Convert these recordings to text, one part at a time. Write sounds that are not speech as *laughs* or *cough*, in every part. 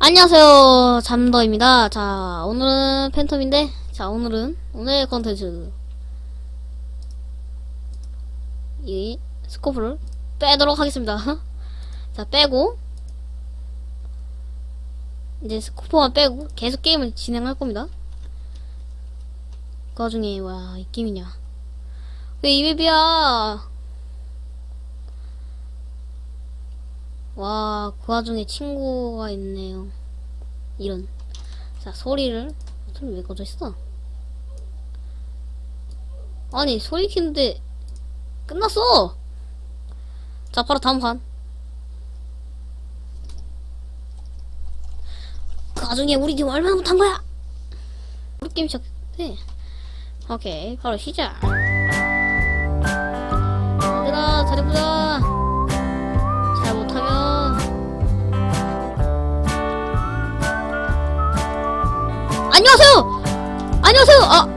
안녕하세요. 잠더입니다. 자 오늘은 팬텀인데 자 오늘은 오늘의 컨텐츠. 이 스코프를 빼도록 하겠습니다. *laughs* 자 빼고 이제 스코프만 빼고 계속 게임을 진행할 겁니다. 그 와중에 와이 게임이냐. 왜 이 맵이야 와, 그 와중에 친구가 있네요. 이런. 자, 소리를. 소리 왜 꺼져 있어? 아니, 소리 키는데, 끝났어! 자, 바로 다음 판. 그 와중에 우리 지금 얼마나 못한 거야? 우리 게임 시작해. 오케이, 바로 시작. 얘들아, 잘해보자. 안녕하세요. 안녕하세요. 아,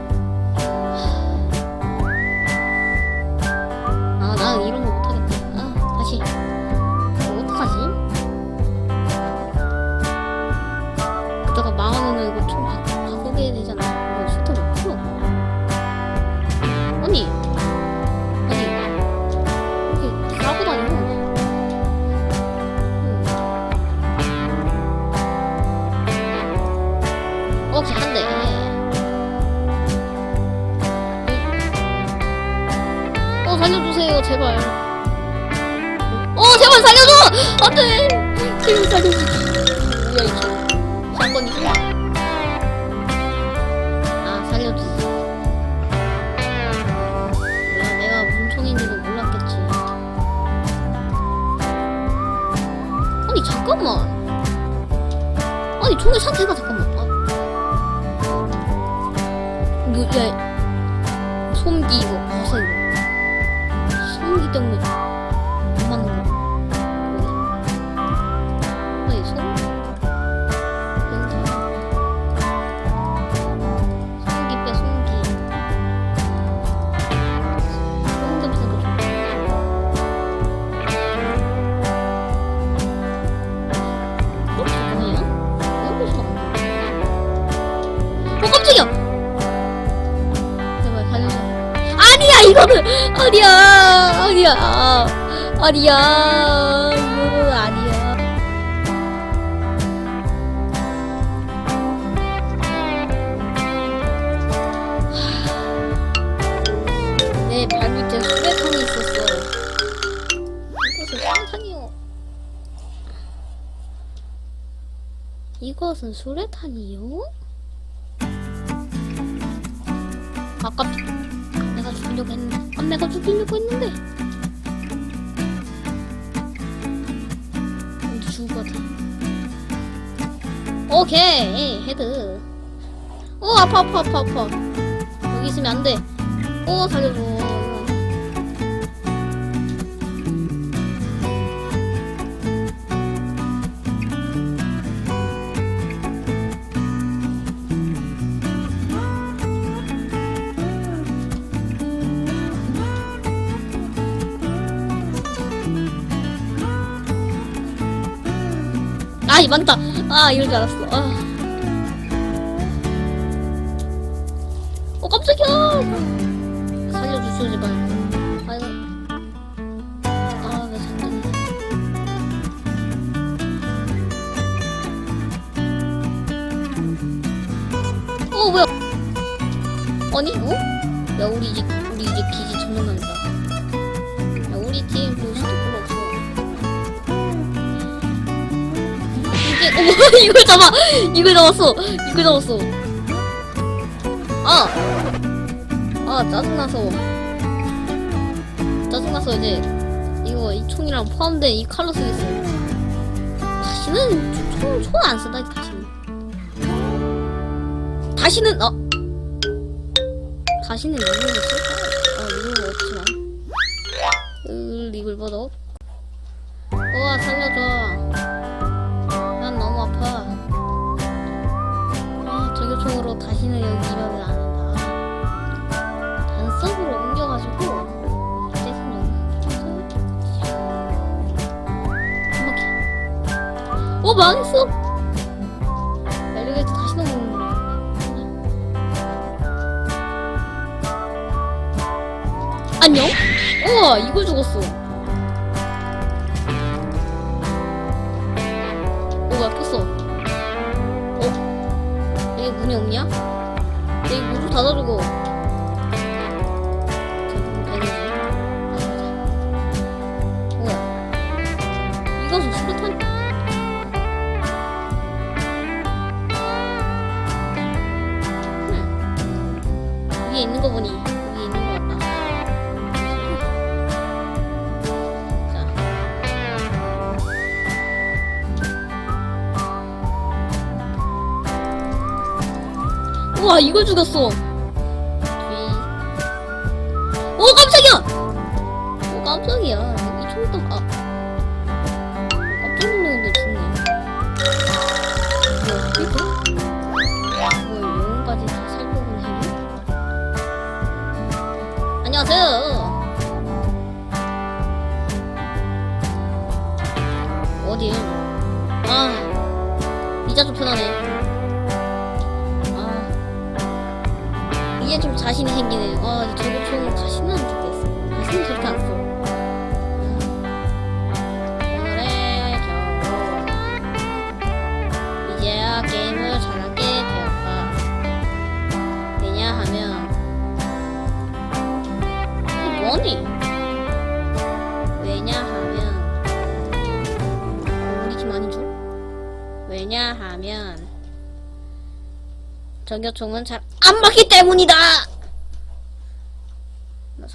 살려주세요 제발. 어 제발 살려줘. 안돼. 제발 살려줘. 뭐야 이거. 아 살려주지. 뭐야 내가 문총인지도 몰랐겠지. 아니 잠깐만. 아니 총의 상태가 잠깐 솜기. 때문에 안 맞는 거안 나. 어? 깜짝이야! 제발 살려줘. 아니야 이거는! 아니야 아니야 아니야 이거는 아니야. 내 발밑에 수레탄이 있었어. 이것은 수레탄이요. 이것은 수레탄이요? 내가 죽이려고 했는데 아, 내가 죽이려고 했는데. 이제 죽을 것 오케이 헤드. 오 아파 아파 아파 아파. 여기 있으면 안돼. 오 살려줘 망다. 아 이럴 줄 알았어. 아. 어 깜짝이야. 살려주시오 제발 잠깐만. 어 뭐야? 아니 어? 야 우리 이제 우리 이제 기지 점령한다 이게 어머 *laughs* 이걸 잡아. 이걸 잡았어. 이걸 잡았어. 아! 아 짜증나서. 짜증나서 이제 이거 이 총이랑 포함된 이 칼로 쓰겠어. 다시는 총총안 쓴다 이 다시는. 다시는 어? 다시는 이걸로 쓸까? 어 이걸로 없지만 으 리글버더 우와 살려줘 여기 이름을 안 한다. 단서으로 옮겨가지고 이제 생각해서 어 망했어. 엘리베이터 다시 넘어오는 거야. 안녕? 우와 이걸 죽었어. 어, 뭐야 꼈어. 어? 이게 문이 없냐? 닫아주고 와 이걸 죽였어 뒤. 오 깜짝이야 오 깜짝이야 이 총딱 아 깜짝 놀랐는데 죽네 이거? 뭐 영혼까지 다 행위? 안녕하세요 어디? 아 이자 좀 편하네 자신이 생기네. 아, 저거 좀 자신은 안 좋겠어. 자신은 저렇게 안 써. 오늘의 겨울. 이제야 게임을 잘하게 되었다. 왜냐하면, 뭐니? 왜냐하면, 우리 팀 줄? 왜냐하면, 전교총은 잘 안 맞기 때문이다.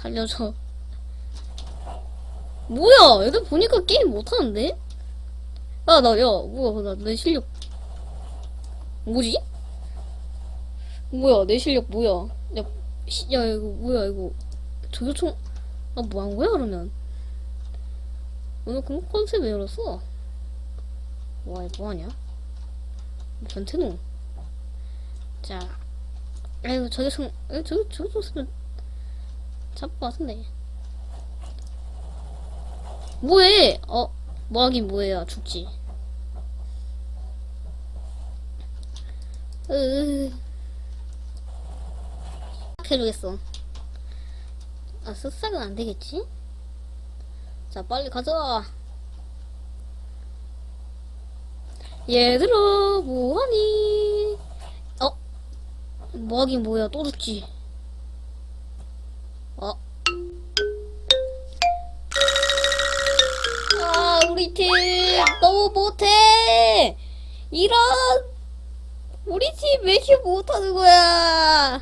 나 살려줘. 뭐야? 얘들 보니까 게임 못하는데? 야, 나, 야, 뭐야, 나, 내 실력. 뭐지? 뭐야, 내 실력 뭐야? 야, 시, 야, 이거 뭐야, 이거. 저교총, 아, 뭐 한 거야, 그러면? 오늘 그런 컨셉 왜 열었어? 와, 이거 뭐하냐? 변태노. 자, 아이고 에, 저기 저기 좀 쓰면 잡을 것 같은데. 뭐해? 어, 뭐하긴 뭐해요, 죽지. 으, 해주겠어. 아, 쓱싹은 안 되겠지? 자, 빨리 가자. 얘들아, 뭐하니? 어? 뭐하긴 뭐야 또 죽지 우리 팀 너무 못해. 이런 우리 팀 왜 이렇게 못하는 거야